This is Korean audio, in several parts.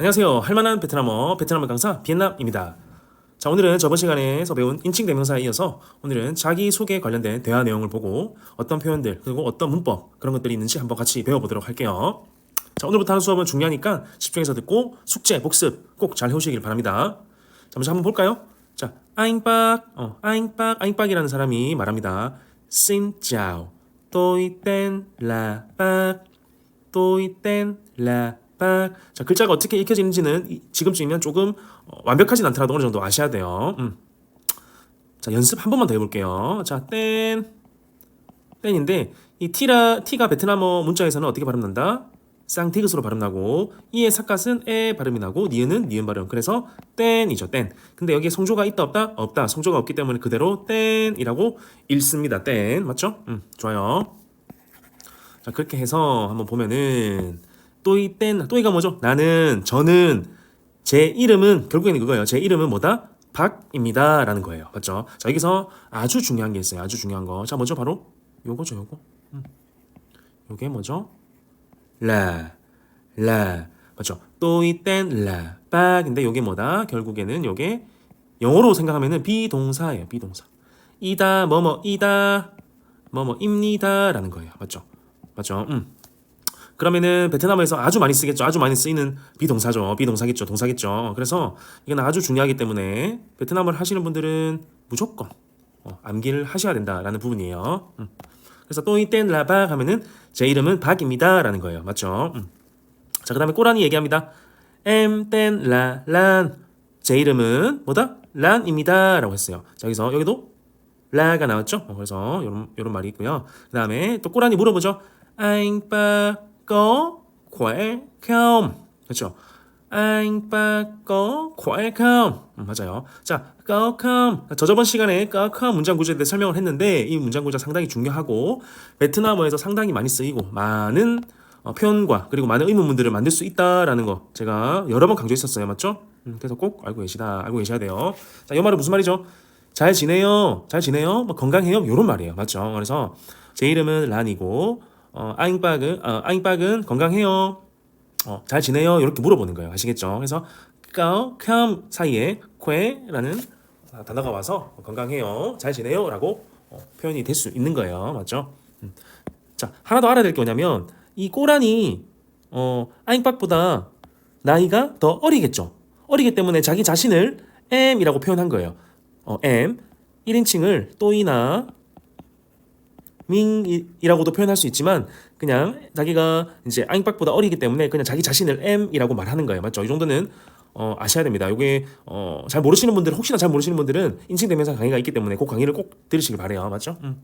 안녕하세요. 할만한 베트남어 베트남어 강사 비엔남입니다. 자, 오늘은 저번 시간에서 배운 인칭 대명사에 이어서 오늘은 자기 소개 관련된 대화 내용을 보고 어떤 표현들 그리고 어떤 문법 그런 것들이 있는지 한번 같이 배워보도록 할게요. 자, 오늘부터 하는 수업은 중요하니까 집중해서 듣고 숙제 복습 꼭 잘 해오시길 바랍니다. 자, 먼저 한번 볼까요? 자, 아잉빡, 어, 아잉빡, 아잉빡이라는 사람이 말합니다. Xin chào, tôi tên là Park. 또이 땐 라빡 자 글자가 어떻게 읽혀지는지는 이- 지금쯤이면 조금 어, 완벽하진 않더라도 어느 정도 아셔야 돼요. 음. 자 연습 한 번만 더 해볼게요. 자 땐 땐인데 이 티라 티가 베트남어 문자에서는 어떻게 발음난다? 쌍티귿으로 발음나고 이의 삿갓은 에 발음이 나고 니은은 니은 발음. 그래서 땐이죠 땐. 근데 여기에 성조가 있다 없다? 없다. 성조가 없기 때문에 그대로 땐이라고 읽습니다 땐. 맞죠? 음 좋아요. 자 그렇게 해서 한번 보면은 또이 땐 또이가 뭐죠? 나는 저는 제 이름은 결국에는 그거예요. 제 이름은 뭐다? 박입니다 라는 거예요. 맞죠? 자 여기서 아주 중요한 게 있어요. 아주 중요한 거. 자 먼저 바로 요거죠, 요거. 음. 요게 뭐죠? 라, 라, 맞죠? 또이 땐 라, 박인데 요게 뭐다? 결국에는 요게 영어로 생각하면은 비동사예요. 비동사. 이다, 뭐뭐 이다, 뭐뭐입니다 라는 거예요. 맞죠? 맞죠? 음. 그러면은 베트남에서 아주 많이 쓰겠죠. 아주 많이 쓰이는 비동사죠. 비동사겠죠. 동사겠죠. 그래서 이건 아주 중요하기 때문에 베트남을 하시는 분들은 무조건 어, 암기를 하셔야 된다라는 부분이에요. 음. 그래서 또이 땐 라박 하면은 제 이름은 박입니다라는 거예요. 맞죠? 음. 자, 그다음에 꼬란이 얘기합니다. 엠땐 라란 제 이름은 뭐다? 란입니다라고 했어요. 자, 여기서 여기도 라가 나왔죠? 어, 그래서 이런 이런 말이 있고요. 그다음에 또 꼬란이 물어보죠. Anh khỏe không? 그렇죠? Khỏe không? 음, 맞아요. 자, có không? 저 저번 시간에 không 문장 구조에 대해 설명을 했는데 이 문장 구조 상당히 중요하고 베트남어에서 상당히 많이 쓰이고 많은 어, 표현과 그리고 많은 의문문들을 만들 수 있다라는 거 제가 여러 번 강조했었어요, 맞죠? 음, 그래서 꼭 알고 계시다, 알고 계셔야 돼요. 자, 이 말은 무슨 말이죠? 잘 지내요, 잘 지내요, 뭐 건강해요, 이런 말이에요, 맞죠? 그래서 제 이름은 란이고 어, 아잉박은 어, 아잉박은 건강해요, 어, 잘 지내요, 이렇게 물어보는 거예요, 아시겠죠? 그래서 까오 캄 사이에 쾌라는 단어가 와서 건강해요, 잘 지내요라고 어, 표현이 될 수 있는 거예요, 맞죠? 음. 자, 하나 더 알아야 될 게 뭐냐면 이 꼬란이 어, 아잉박보다 나이가 더 어리겠죠. 어리기 때문에 자기 자신을 M이라고 표현한 거예요. 어, M 1인칭을 또이나 밍이라고도 표현할 수 있지만 그냥 자기가 이제 아잉박보다 어리기 때문에 그냥 자기 자신을 M이라고 말하는 거예요. 맞죠? 이 정도는 어, 아셔야 됩니다. 이게 어, 잘 모르시는 분들 혹시나 잘 모르시는 분들은 인칭대명사 강의가 있기 때문에 그 강의를 꼭 들으시길 바래요. 맞죠? 음.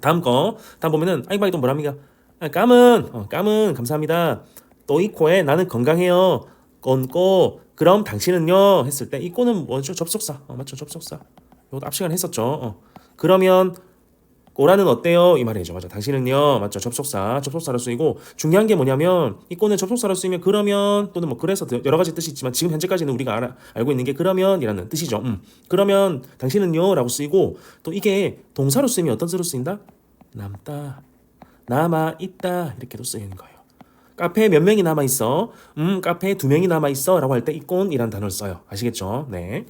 다음 거 다음 보면은 아잉박이 또 뭐랍니까? 아, 까문 어, 까문 감사합니다. 또이코에 나는 건강해요. 건꼬 그럼 당신은요 했을 때 이 꼬는 뭐죠? 접속사 어, 맞죠? 접속사. 이것도 앞 시간 에 했었죠. 어. 그러면 꼬라는 어때요? 이 말이죠. 맞죠. 당신은요. 맞죠. 접속사. 접속사로 쓰이고 중요한 게 뭐냐면 이 꼬는 접속사로 쓰이면 그러면 또는 뭐 그래서 여러 가지 뜻이 있지만 지금 현재까지는 우리가 알아, 알고 있는 게 그러면이라는 뜻이죠. 음. 그러면 당신은요 라고 쓰이고 또 이게 동사로 쓰이면 어떤 뜻으로 쓰인다? 남다. 남아 있다. 이렇게도 쓰이는 거예요. 카페에 몇 명이 남아 있어? 음, 카페에 두 명이 남아 있어라고 할 때 이 꼰이라는 단어를 써요. 아시겠죠? 네.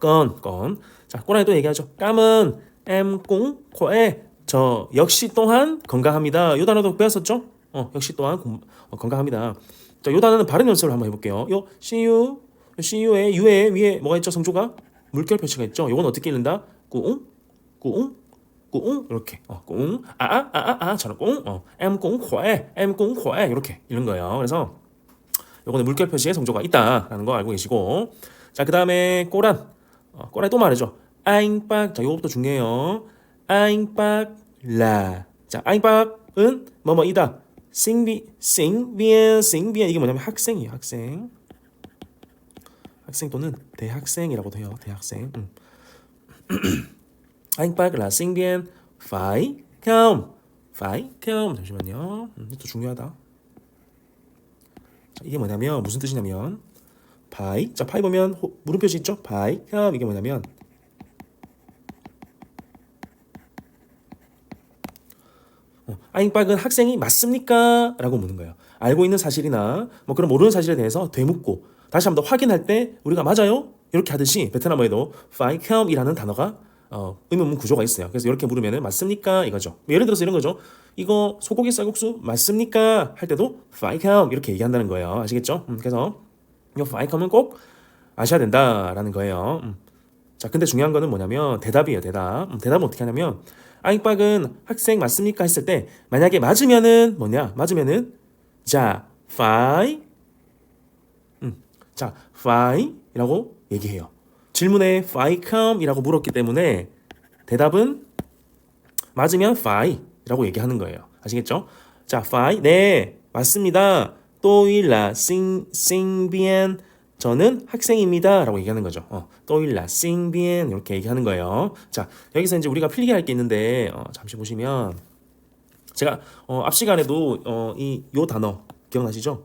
건, 건. 자, 꼬라니 또 얘기하죠. 까 khỏe. 저 역시 또한 건강합니다. 이 단어도 배웠었죠? 어, 역시 또한 공- 어, 건강합니다. 자, 이 단어는 발음 연습을 한번 해볼게요. 요 see you의 유에 위에 뭐가 있죠? 성조가 물결 표시가 있죠. 요건 어떻게 읽는다? 꿍, 꿍, 꿍 이렇게 어, 꿍, 아아 아아 아처럼 꿍, 어, em cũng khỏe, em cũng khỏe 이렇게 이런 거예요. 그래서 요거는 물결 표시에 성조가 있다라는 거 알고 계시고 자 그 다음에 꼬란 어, 꼬란 또 말이죠 아잉빡. 자 요것도 중요해요. 아잉빡 라자 아잉빡은 뭐뭐이다. 싱비 싱비엔 싱비엔. 이게 뭐냐면 학생이에요 학생. 학생 또는 대학생이라고도 해요 대학생. 음. 아잉빡 라 싱비엔 파이 컴 파이 컴 잠시만요. 음, 이것도 중요하다. 자, 이게 뭐냐면 무슨 뜻이냐면 파이. 자 파이 보면 호, 물음 표시 있죠? 파이 컴 이게 뭐냐면 아잉박은 학생이 맞습니까? 라고 묻는 거예요 알고 있는 사실이나 뭐 그런 모르는 사실에 대해서 되묻고 다시 한번 더 확인할 때 우리가 맞아요? 이렇게 하듯이 베트남어에도 com이라는 단어가 어, 의문문 구조가 있어요. 그래서 이렇게 물으면은 맞습니까? 이거죠. 뭐 예를 들어서 이런 거죠. 이거 소고기 쌀국수 맞습니까? 할 때도 come 이렇게 얘기한다는 거예요. 아시겠죠? 음, 그래서 이 come은 꼭 아셔야 된다라는 거예요. 음. 자, 근데 중요한 거는 뭐냐면 대답이에요. 대답. 음, 대답은 어떻게 하냐면 아잉빡은 학생 맞습니까? 했을 때 만약에 맞으면은 뭐냐? 맞으면은 자, phải 음, 자, fai라고 얘기해요. 질문에 phải come이라고 물었기 때문에 대답은 맞으면 fai라고 얘기하는 거예요. 아시겠죠? 자, phải 네 맞습니다. sinh sinh viên 저는 학생입니다 라고 얘기하는 거죠. 어, sinh viên 이렇게 얘기하는 거예요. 자, 여기서 이제 우리가 필기할 게 있는데 어, 잠시 보시면 제가 어, 앞 시간에도 어, 이 요 단어 기억나시죠?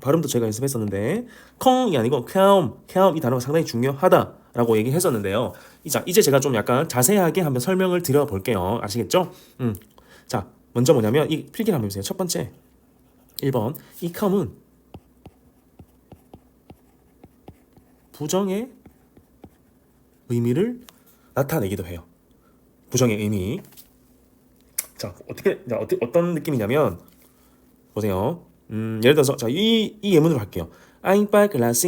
발음도 제가 연습했었는데 콩이 아니고 캬움 이 단어가 상당히 중요하다 라고 얘기했었는데요. 자, 이제 제가 좀 약간 자세하게 한번 설명을 드려 볼게요. 아시겠죠? 음. 자, 먼저 뭐냐면 이 필기를 한번 해보세요. 첫 번째 1번 이 컴은 부정의 의미를 나타내기도 해요. 부정의 의미. 자, 어떻게 자, 어떻게 어떤 느낌이냐면 보세요. 음, 예를 들어서 자, 이, 이 예문으로 할게요.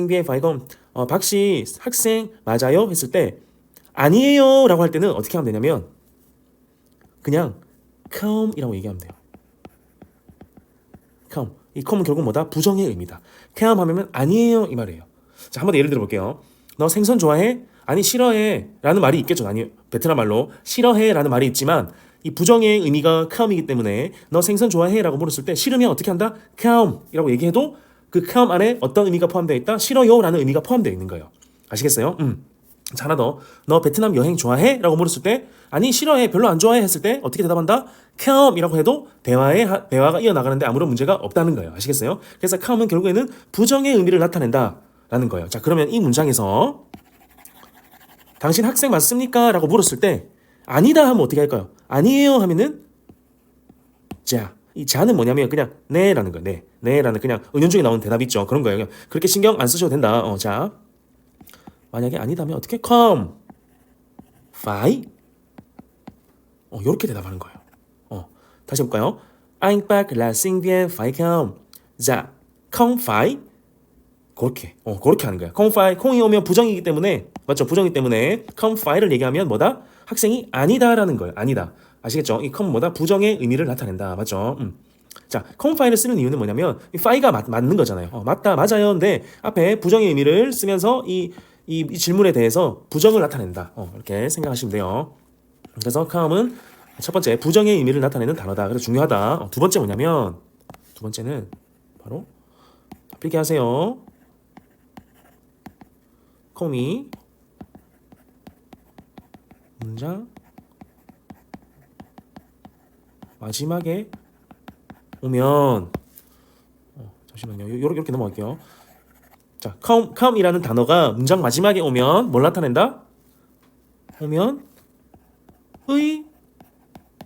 viên phải không? 어, 박씨 학생 맞아요? 했을 때 아니에요라고 할 때는 어떻게 하면 되냐면 그냥 come이라고 얘기하면 돼요. Come. 이 come은 결국 뭐다? 부정의 의미다. come 하면 아니에요 이 말이에요. 자, 한번 더 예를 들어 볼게요. 너 생선 좋아해? 아니 싫어해 라는 말이 있겠죠. 아니 베트남 말로 싫어해 라는 말이 있지만 이 부정의 의미가 come이기 때문에 너 생선 좋아해 라고 물었을 때 싫으면 어떻게 한다? come 이라고 얘기해도 그 come 안에 어떤 의미가 포함되어 있다? 싫어요 라는 의미가 포함되어 있는 거예요. 아시겠어요? 음. 자, 하나 더. 너 베트남 여행 좋아해? 라고 물었을 때 아니 싫어해 별로 안 좋아해 했을 때 어떻게 대답한다? come 이라고 해도 대화에 하- 대화가 이어나가는데 아무런 문제가 없다는 거예요. 아시겠어요? 그래서 come은 결국에는 부정의 의미를 나타낸다 라는 거예요. 자 그러면 이 문장에서 당신 학생 맞습니까? 라고 물었을 때 아니다 하면 어떻게 할까요? 아니에요 하면은 자, 이 자는 뭐냐면 그냥 네라는 거예요. 네. 네라는 그냥 은연중에 나오는 대답 있죠. 그런 거예요. 그냥 그렇게 신경 안 쓰셔도 된다. 어, 자. 만약에 아니다면 어떻게 come? phải? 어, 요렇게 대답하는 거예요. 어. 다시 해볼까요? Anh bác là sinh viên phải không? 자, không phải? 그렇게. 어, 그렇게 하는 거야. không phải. 콩이 오면 부정이기 때문에 맞죠? 부정이기 때문에 come fire를 얘기하면 뭐다? 학생이 아니다라는 거예요. 아니다. 아시겠죠? 이 come 뭐다? 부정의 의미를 나타낸다. 맞죠? 음. 자, come fire를 쓰는 이유는 뭐냐면 이 fire가 맞, 맞는 거잖아요. 어, 맞다, 맞아요. 근데 앞에 부정의 의미를 쓰면서 이, 이, 이 질문에 대해서 부정을 나타낸다. 어, 이렇게 생각하시면 돼요. 그래서 come은 첫 번째 부정의 의미를 나타내는 단어다. 그래서 중요하다. 어, 두 번째 뭐냐면 두 번째는 바로 필기 하세요. 컴이 문장 마지막에 오면 어, 잠시만요. 요- 요렇게 이렇게 넘어갈게요. 자, come, come이라는 단어가 문장 마지막에 오면 뭘 나타낸다? 오면 의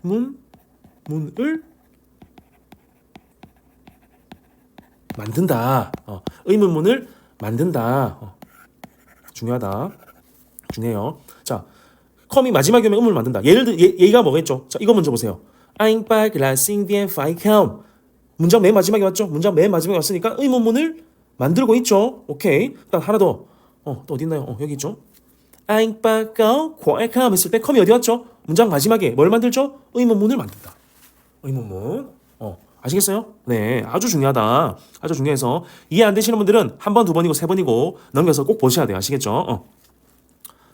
문 문을 만든다. 어, 의문문을 만든다. 어, 중요하다. 중요해요. 자, 컴이 마지막에 오면 의문을 만든다. 예를 들 예, 얘가 뭐겠죠? 자, 이거 먼저 보세요. Anh bác là sinh viên phải không? 문장 맨 마지막에 왔죠? 문장 맨 마지막에 왔으니까 의문문을 만들고 있죠. 오케이. 일단 하나 더. 어, 또 어디 있나요? 어, 여기 있죠. Khỏe không? 했을 때 컴이 어디 왔죠? 문장 마지막에 뭘 만들죠? 의문문을 만든다. 의문문. 어, 아시겠어요? 네, 아주 중요하다. 아주 중요해서 이해 안 되시는 분들은 한 번, 두 번이고 세 번이고 넘겨서 꼭 보셔야 돼요. 아시겠죠? 어.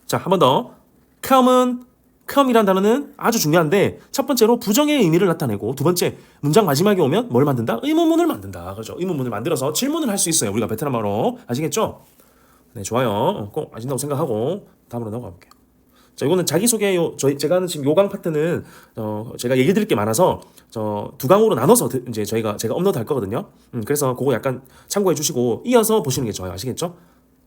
자, 한 번 더. come은 come이란 단어는 아주 중요한데 첫 번째로 부정의 의미를 나타내고 두 번째 문장 마지막에 오면 뭘 만든다? 의문문을 만든다. 그렇죠? 의문문을 만들어서 질문을 할 수 있어요. 우리가 베트남어로. 아시겠죠? 네, 좋아요. 어, 꼭 아신다고 생각하고 다음으로 넘어가 볼게요. 자, 이거는 자기소개 요 저희 제가 하는 지금 요강 파트는 어 제가 얘기 드릴 게 많아서 저 두 강으로 나눠서 드- 이제 저희가 제가 업로드 할 거거든요. 음, 그래서 그거 약간 참고해 주시고 이어서 보시는 게 좋아요. 아시겠죠?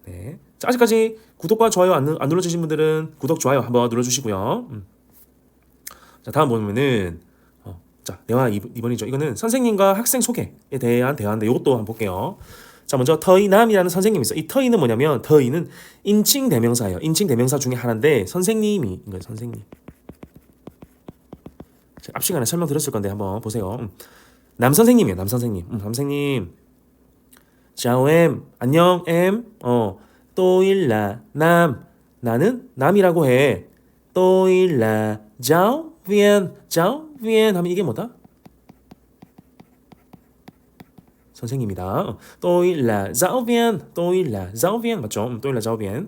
네. 자, 아직까지 구독과 좋아요 안, 눌- 안 눌러주신 분들은 구독, 좋아요 한번 눌러주시고요. 음. 자, 다음 보면은 어, 자, 대화 2번이죠. 이거는 선생님과 학생 소개에 대한 대화인데 이것도 한번 볼게요. 자, 먼저 터이남이라는 선생님이 있어요. 이 터이는 뭐냐면 터이는 인칭 대명사예요. 인칭 대명사 중에 하나인데 선생님이 이거 선생님. 자, 앞 시간에 설명 드렸을 건데 한번 보세요. 음. 남 선생님이에요. 남 선생님. 음, 남 선생님. 자오엠 안녕 엠. 어. 또일라 남. 나는 남이라고 해. 또일라 자오 비엔 자오 비엔 하면 이게 뭐다? 선생님이다. 또일라 자오 비엔 또일라 자오 비엔 맞죠? 음, 또일라 자오 비엔.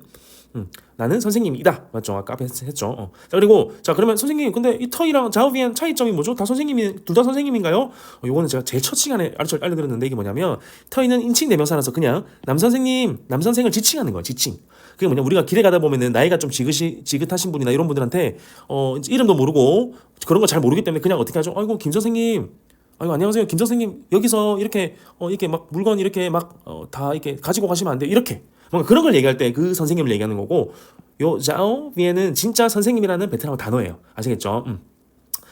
음, 나는 선생님이다. 맞죠? 아까 했죠. 어. 자, 그리고 자, 그러면 선생님 근데 이 터이랑 자오비엔 차이점이 뭐죠? 다 선생님이 둘 다 선생님인가요? 어, 요거는 제가 제일 첫 시간에 알려 알려드렸는데 이게 뭐냐면 터이는 인칭 대명사라서 그냥 남 선생님, 남 선생을 지칭하는 거예요. 지칭. 그게 뭐냐 우리가 길에 가다 보면은 나이가 좀 지긋이 지긋하신 분이나 이런 분들한테 어 이름도 모르고 그런 거 잘 모르기 때문에 그냥 어떻게 하죠? 아이고 김 선생님 아이고 안녕하세요 김 선생님 여기서 이렇게 어 이렇게 막 물건 이렇게 막어다 이렇게 가지고 가시면 안 돼요 이렇게 뭔가 그런 걸 얘기할 때 그 선생님을 얘기하는 거고 요 자오 위에는 진짜 선생님이라는 베트남 단어예요 아시겠죠? 음.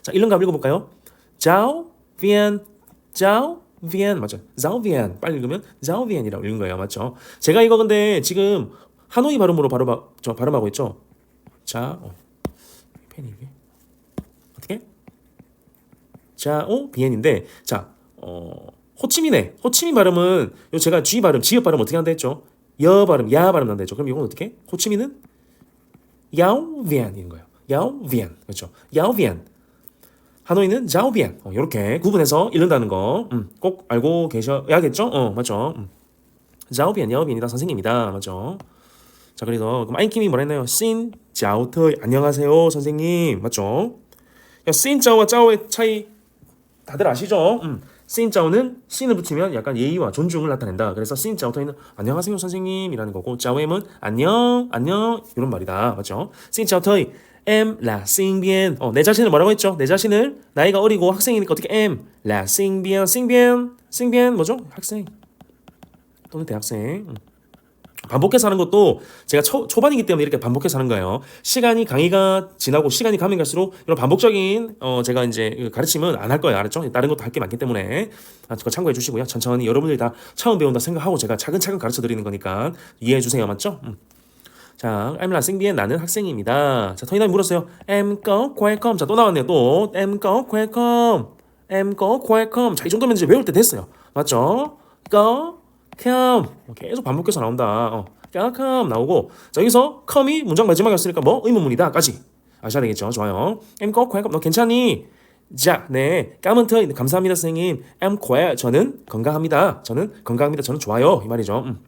자 일런 감 읽어볼까요? 자오 비엔 자오 비엔 맞죠? 자오 비엔 빨리 읽으면 자오 비엔이라고 읽는 거예요 맞죠? 제가 이거 근데 지금 하노이 발음으로 바, 저 발음하고 있죠? 자 어. 펜이 이게 어떻게? 자오 비엔인데 자 어, 호치민의 호치민 발음은 요 제가 G 발음 지읒 발음 어떻게 한다 했죠? 여 발음 야 발음 난다 했죠? 그럼 이건 어떻게? 호치민은 야오비엔인 거예요. 야오비엔 그렇죠? 야오비엔 하노이는 자오비엔 어, 이렇게 구분해서 읽는다는 거꼭 알고 계셔야겠죠? 어 맞죠? 음. 자오비엔 야오비엔이다 선생님이다 맞죠? 자 그래서 그럼 아인킴이 뭐라 했나요? 신 자오터 안녕하세요 선생님 맞죠? 야, 신 자오와 자오의 차이 다들 아시죠? 음. 신 자오는 신을 붙이면 약간 예의와 존중을 나타낸다. 그래서 신 자오터는 안녕하세요 선생님이라는 거고 자오엠은 안녕 안녕 이런 말이다. 맞죠? 신 자오터이 em là sinh viên. 어, 내 자신을 뭐라고 했죠? 내 자신을 나이가 어리고 학생이니까 어떻게 sinh viên, sinh viên 뭐죠? 학생 또는 대학생. 음. 반복해서 하는 것도 제가 초, 초반이기 때문에 이렇게 반복해서 하는 거예요. 시간이 강의가 지나고 시간이 가면 갈수록 이런 반복적인 어 제가 이제 가르침은 안 할 거예요. 알았죠? 다른 것도 할 게 많기 때문에 아, 그거 참고해 주시고요. 천천히 여러분들이 다 처음 배운다 생각하고 제가 차근차근 가르쳐 드리는 거니까 이해해 주세요. 맞죠? 음. 자, sinh viên 나는 학생입니다. 자, 터이남이 물었어요. Khóe không? 자, 또 나왔네요. 또 có khóe không? 자, 이 정도면 이제 외울 때 됐어요. 맞죠? có come 계속 반복해서 나온다. 어, come 나오고 자 여기서 come이 문장 마지막이었으니까 뭐 의문문이다까지 아셔야 되겠죠. 좋아요. có khỏe không? 너 괜찮니? 자, 네. 터 감사합니다, 선생님. em khỏe 저는 건강합니다. 저는 건강합니다. 저는 좋아요. 이 말이죠. 음.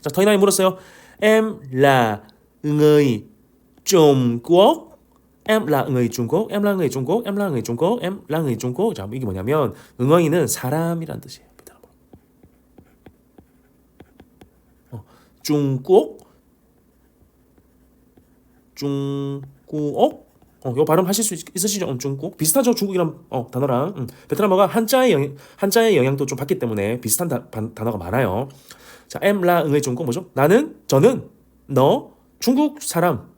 자, 터이나이 물었어요. em là người Trung Quốc. em là người Trung Quốc. em là người Trung Quốc. em là người Trung Quốc. 자, 이게 뭐냐면 응어이는 사람이란 뜻이에요. 베트남어로. 어, 중국 중국어 어, 요 발음 하실 수 있, 있으시죠? 음, 중국 비슷하죠? 중국이란 어, 단어랑 음, 베트남어가 한자의 영 한자의 영향도 좀 받기 때문에 비슷한 다, 반, 단어가 많아요. 자, 엠라 응의 중국 뭐죠? 나는 저는 너 중국 사람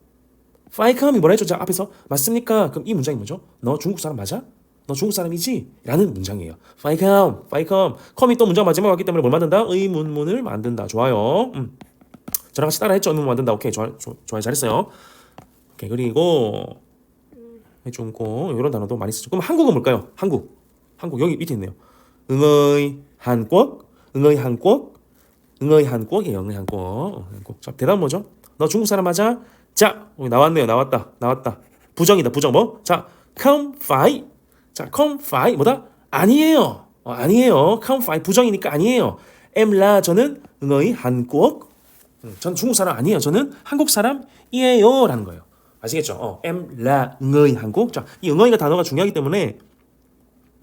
파이컴이 뭐라 했죠? 자, 앞에서 맞습니까? 그럼 이 문장이 뭐죠? 너 중국 사람 맞아? 너 중국 사람이지? 라는 문장이에요. 파이컴, 파이컴. 컴이 또 문장 마지막에 왔기 때문에 뭘 만든다? 의문문을 만든다. 좋아요. 음. 저랑 같이 따라 했죠? 의문문 만든다. 오케이, 좋아, 좋아. 잘했어요. 오케이, 그리고 중국 이런 단어도 많이 쓰죠. 그럼 한국은 뭘까요? 한국. 한국 여기 밑에 있네요. 응의 한국, 응의 한국, 응의 한국이에요. 응의 한국. 어, 한국. 자, 대답 뭐죠? 너 중국 사람 맞아? 자, 여기 나왔네요. 나왔다. 나왔다. 부정이다. 부정 뭐? 자, come fight. 자, come fight 뭐다? 아니에요. 어, 아니에요. come fight 부정이니까 아니에요. 엠라 저는 응의 한국. 음, 전 중국 사람 아니에요. 저는 한국 사람이에요라는 거예요. 아시겠죠? 어, 엠라 응의 한국. 자, 이 응의가 단어가 중요하기 때문에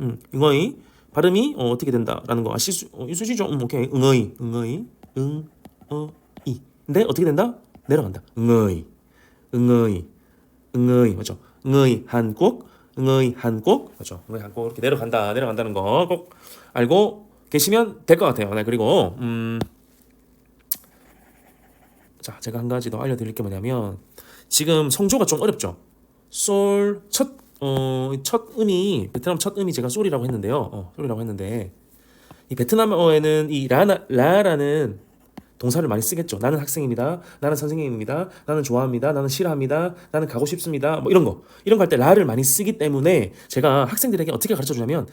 음, 응의 발음이 어, 어떻게 된다라는 거 아실 수 어, 있으시죠? 음, 오케이. 응의, 응의, 응, 어, 이. 근데 어떻게 된다? 내려간다. 응의, 응의, 응의, 맞죠? 응의 한국, 응의 한국, 맞죠? 응의 한국 이렇게 내려간다, 내려간다는 거 꼭 알고 계시면 될 것 같아요. 네, 그리고 음, 자, 제가 한 가지 더 알려드릴 게 뭐냐면 지금 성조가 좀 어렵죠. 솔 첫 어, 첫 음이 베트남 첫 음이 제가 쏠이라고 했는데요. 어, 쏠이라고 했는데 이 베트남어에는 이 라나 라라는 동사를 많이 쓰겠죠. 나는 학생입니다. 나는 선생님입니다. 나는 좋아합니다. 나는 싫어합니다. 나는 가고 싶습니다. 뭐 이런 거. 이런 거 할 때 라를 많이 쓰기 때문에 제가 학생들에게 어떻게 가르쳐 주냐면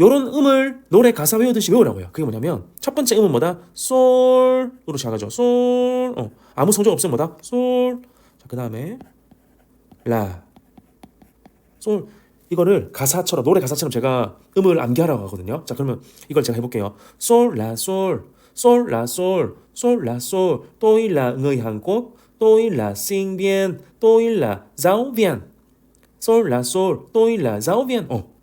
요런 음을 노래 가사 외우듯이 외우라고요. 그게 뭐냐면 첫 번째 음은 뭐다? 솔으로 시작하죠. 솔. 어. 아무 성적 없으면 뭐다? 솔. 자, 그다음에 라. 솔. 이거를 가사처럼 노래 가사처럼 제가 음을 암기하라고 하거든요. 자, 그러면 이걸 제가 해 볼게요. 솔, 라, 솔. 솔, 라, 솔. 솔, 라, 솔. 또일라 응의 한 꽃. 또일라 싱비엔. 또일라 자오비엔. 솔, 라, 솔. 또일라 자오비엔. 어.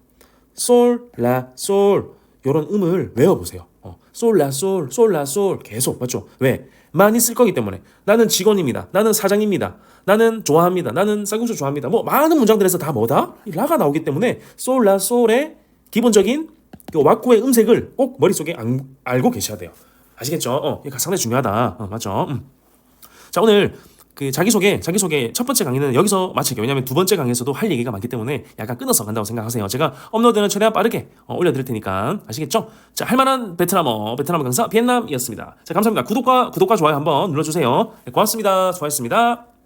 솔, 라, 솔 요런 음을 외워보세요. 어, 솔, 라, 솔, 솔, 라, 솔 계속 맞죠? 왜? 많이 쓸 거기 때문에 나는 직원입니다. 나는 사장입니다. 나는 좋아합니다. 나는 쌀국수 좋아합니다. 뭐 많은 문장들에서 다 뭐다? 이 라가 나오기 때문에 솔, 라, 솔의 기본적인 그 왁구의 음색을 꼭 머릿속에 안- 알고 계셔야 돼요. 아시겠죠? 어, 이게 상당히 중요하다. 어, 맞죠? 음. 자 오늘 그 자기소개 자기소개 첫 번째 강의는 여기서 마칠게요 왜냐하면 두 번째 강의에서도 할 얘기가 많기 때문에 약간 끊어서 간다고 생각하세요. 제가 업로드는 최대한 빠르게 어, 올려드릴 테니까 아시겠죠? 자 할만한 베트남어 베트남 강사 비엔남이었습니다. 자 감사합니다. 구독과 구독과 좋아요 한번 눌러주세요. 네, 고맙습니다. 수고하셨습니다